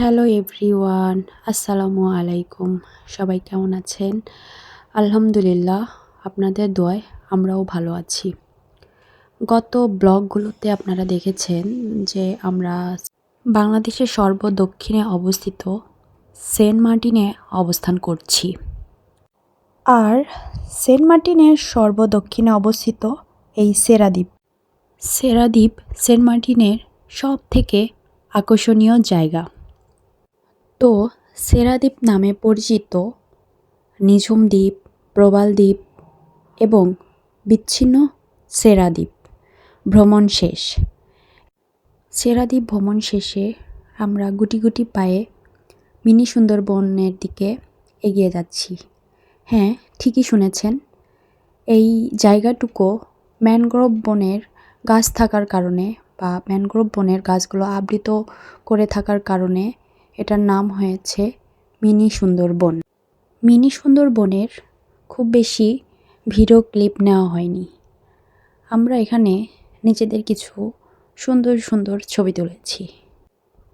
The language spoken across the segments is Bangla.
হ্যালো এভরিওয়ান আসসালামু আলাইকুম সবাই কেমন আছেন? আলহামদুলিল্লাহ, আপনাদের দোয়ায় আমরাও ভালো আছি। গত ব্লগগুলোতে আপনারা দেখেছেন যে আমরা বাংলাদেশের সর্বদক্ষিণে অবস্থিত সেন্ট মার্টিনে অবস্থান করছি। আর সেন্ট মার্টিনের সর্বদক্ষিণে অবস্থিত এই সেরাদ্বীপ সেরাদ্বীপ সেন্ট মার্টিনের সব থেকে আকর্ষণীয় জায়গা। তো সেরাদ্বীপ নামে পরিচিত নিঝুম দ্বীপ, প্রবাল দ্বীপ এবং বিচ্ছিন্ন সেরাদ্বীপ ভ্রমণ শেষ। সেরাদ্বীপ ভ্রমণ শেষে আমরা গুটি গুটি পায়ে মিনি সুন্দরবনের দিকে এগিয়ে যাচ্ছি। হ্যাঁ ঠিকই শুনেছেন। এই জায়গাটুকু ম্যানগ্রোভ বনের গাছ থাকার কারণে বা ম্যানগ্রোভ বনের গাছগুলো আবৃত করে থাকার কারণে এটার নাম হয়েছে মিনি সুন্দরবন। মিনি সুন্দরবনের খুব বেশি ভিডিও ক্লিপ নেওয়া হয়নি। আমরা এখানে নিজেদের কিছু সুন্দর সুন্দর ছবি তুলেছি।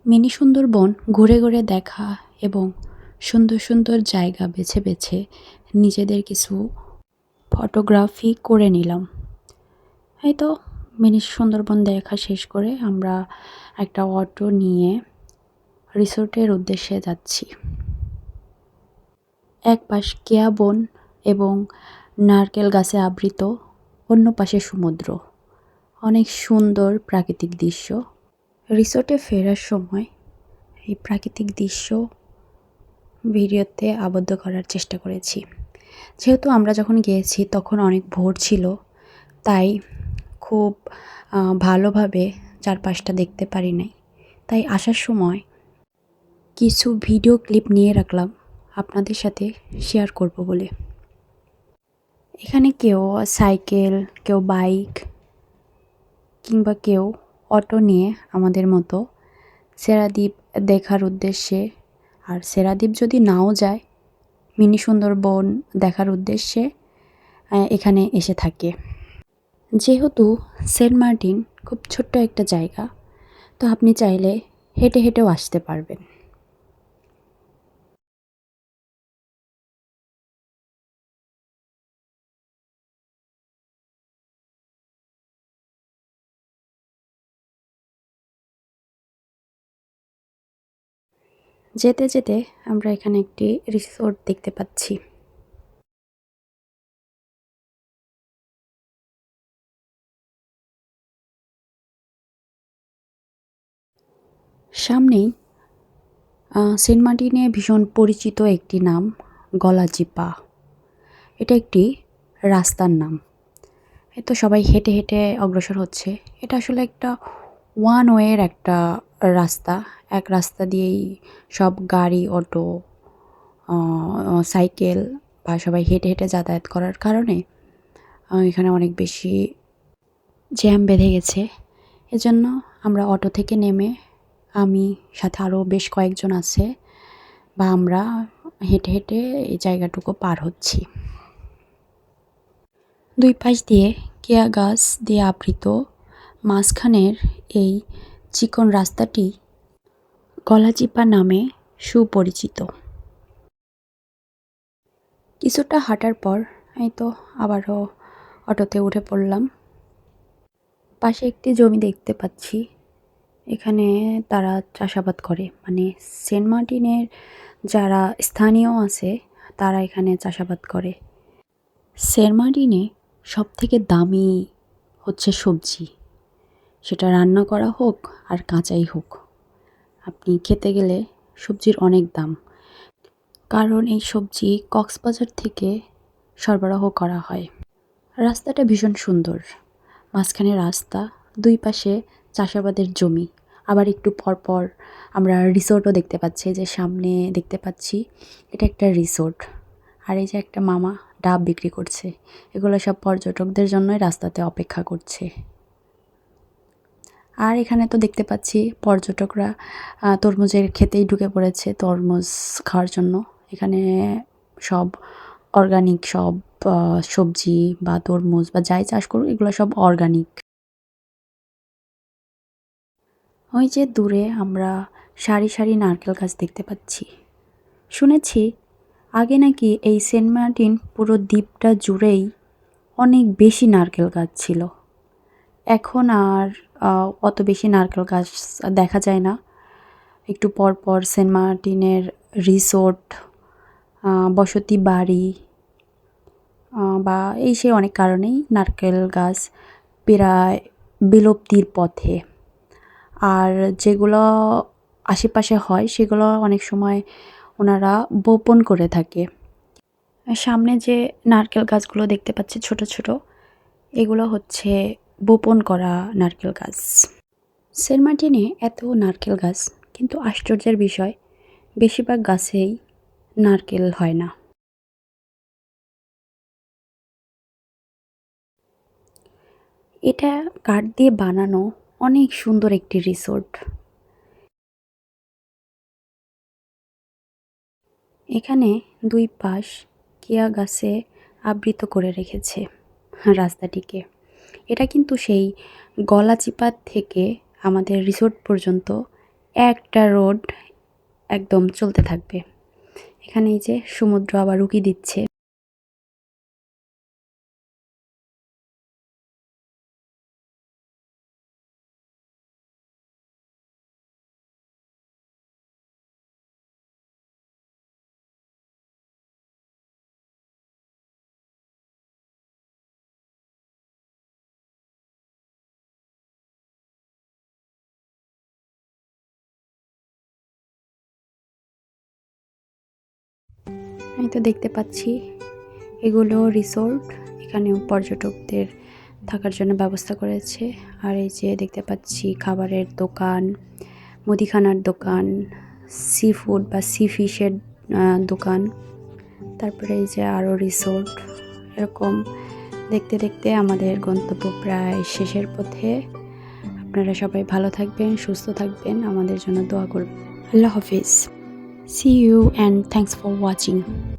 মিনি সুন্দরবন ঘুরে ঘুরে দেখা এবং সুন্দর সুন্দর জায়গা বেছে বেছে নিজেদের কিছু ফটোগ্রাফি করে নিলাম। এই তো মিনি সুন্দরবন দেখা শেষ করে আমরা একটা অটো নিয়ে রিসোর্টের উদ্দেশ্যে যাচ্ছি। এক পাশ কেয়া বন এবং নারকেল গাছে আবৃত, অন্য পাশে সমুদ্র। অনেক সুন্দর প্রাকৃতিক দৃশ্য। রিসোর্টে ফেরার সময় এই প্রাকৃতিক দৃশ্য ভিডিওতে আবদ্ধ করার চেষ্টা করেছি। যেহেতু আমরা যখন গিয়েছি তখন অনেক ভোর ছিল, তাই খুব ভালোভাবে চারপাশটা দেখতে পারি নাই। তাই আসার সময় কিছু ভিডিও ক্লিপ নিয়ে রাখলাম। আপনাদের সাথে শেয়ার করব বলে। এখানে কেউ সাইকেল, কেউ বাইক কিংবা কেউ অটো নিয়ে আমাদের মতো সেরাদ্বীপ দেখার উদ্দেশ্যে আর সেরাদ্বীপ যদি নাও যায়, মিনি সুন্দরবন দেখার উদ্দেশ্যে এখানে এসে থাকে। যেহেতু সেন্ট মার্টিন খুব ছোট্ট একটা জায়গা, তো আপনি চাইলে হেঁটে হেঁটেও আসতে পারবেন। যেতে যেতে আমরা এখানে একটি রিসোর্ট দেখতে পাচ্ছি। সামনেই সেন্ট মার্টিনে ভীষণ পরিচিত একটি নাম, গলাচিপা। এটা একটি রাস্তার নাম। এ তো সবাই হেঁটে হেঁটে অগ্রসর হচ্ছে। এটা আসলে একটা ওয়ান ওয়ের একটা রাস্তা, এক রাস্তা দিয়েই সব গাড়ি, অটো সাইকেল বা সবাই হেঁটে হেঁটে যাতায়াত করার কারণে এখানে অনেক বেশি জ্যাম বেঁধে গেছে। এজন্য আমরা অটো থেকে নেমে, আমি সাথে আরও বেশ কয়েকজন আছে বা আমরা হেঁটে হেঁটে এই জায়গাটুকু পার হচ্ছি। দুই পাশ দিয়ে কেয়া গাছ দিয়ে আবৃত, মাঝখানের এই চিকন রাস্তাটি গলাচিপা নামে সুপরিচিত। কিছুটা হাঁটার পর এই তো আবারও অটোতে উঠে পড়লাম। পাশে একটি জমি দেখতে পাচ্ছি। এখানে তারা চাষাবাদ করে। মানে সেন্ট মার্টিনের যারা স্থানীয় আছে, তারা এখানে চাষাবাদ করে। সেন্ট মার্টিনে সব থেকে দামি হচ্ছে সবজি। সেটা রান্না করা হোক আর কাঁচাই হোক। আপনি খেতে গেলে সবজির অনেক দাম। কারণ এই সবজি কক্সবাজার থেকে সরবরাহ করা হয়। রাস্তাটা ভীষণ সুন্দর। মাঝখানে রাস্তা, দুই পাশে চাষাবাদের জমি। আবার একটু পর পর আমরা রিসোর্টও দেখতে পাচ্ছি যে সামনে দেখতে পাচ্ছি, এটা একটা রিসোর্ট। আর এই যে একটা মামা ডাব বিক্রি করছে। এগুলো সব পর্যটকদের জন্যই রাস্তাতে অপেক্ষা করছে। আর এখানে তো দেখতে পাচ্ছি পর্যটকরা তরমুজের খেতেই ঢুকে পড়েছে তরমুজ খাওয়ার জন্য। এখানে সব অর্গানিক সব সবজি বা তরমুজ বা যাই চাষ করুক, এগুলো সব অর্গানিক ওই যে দূরে আমরা সারি সারি নারকেল গাছ দেখতে পাচ্ছি। শুনেছি আগে নাকি এই সেন্ট মার্টিন পুরো দ্বীপটা জুড়েই অনেক বেশি নারকেল গাছ ছিল। এখন আর অত বেশি নারকেল গাছ দেখা যায় না। একটু পর পর সেন্ট মার্টিনের রিসোর্ট বসতি বাড়ি বা এই সে অনেক কারণেই নারকেল গাছ প্রায় বিলুপ্তির পথে। আর যেগুলো আশেপাশে হয়, সেগুলো অনেক সময় ওনারা বপন করে থাকে। সামনে যে নারকেল গাছগুলো দেখতে পাচ্ছি, ছোট ছোট, এগুলো হচ্ছে বপন করা নারকেল গাছ। সেন্ট মার্টিনে এত নারকেল গাছ, কিন্তু আশ্চর্যের বিষয়, বেশিরভাগ গাছেই নারকেল হয় না। এটা কাঠ দিয়ে বানানো অনেক সুন্দর একটি রিসোর্ট। এখানে দুই পাশ কেয়া গাছে আবৃত করে রেখেছে রাস্তাটিকে। এটা কিন্তু সেই গলাচিপাত থেকে আমাদের রিসোর্ট পর্যন্ত একটা রোড একদম চলতে থাকবে। এখানে এই যে সমুদ্র আবার উঁকি দিচ্ছে। আমি তো দেখতে পাচ্ছি এগুলো রিসোর্ট এখানেও পর্যটকদের থাকার জন্য ব্যবস্থা করেছে। আর এই যে দেখতে পাচ্ছি খাবারের দোকান, মুদিখানার দোকান সি ফুড বা সি ফিশের দোকান। তারপরে এই যে আরও রিসোর্ট এরকম দেখতে দেখতে আমাদের গন্তব্য প্রায় শেষের পথে। আপনারা সবাই ভালো থাকবেন, সুস্থ থাকবেন। আমাদের জন্য দোয়া করবেন। আল্লাহ হাফিজ। See you and thanks for watching.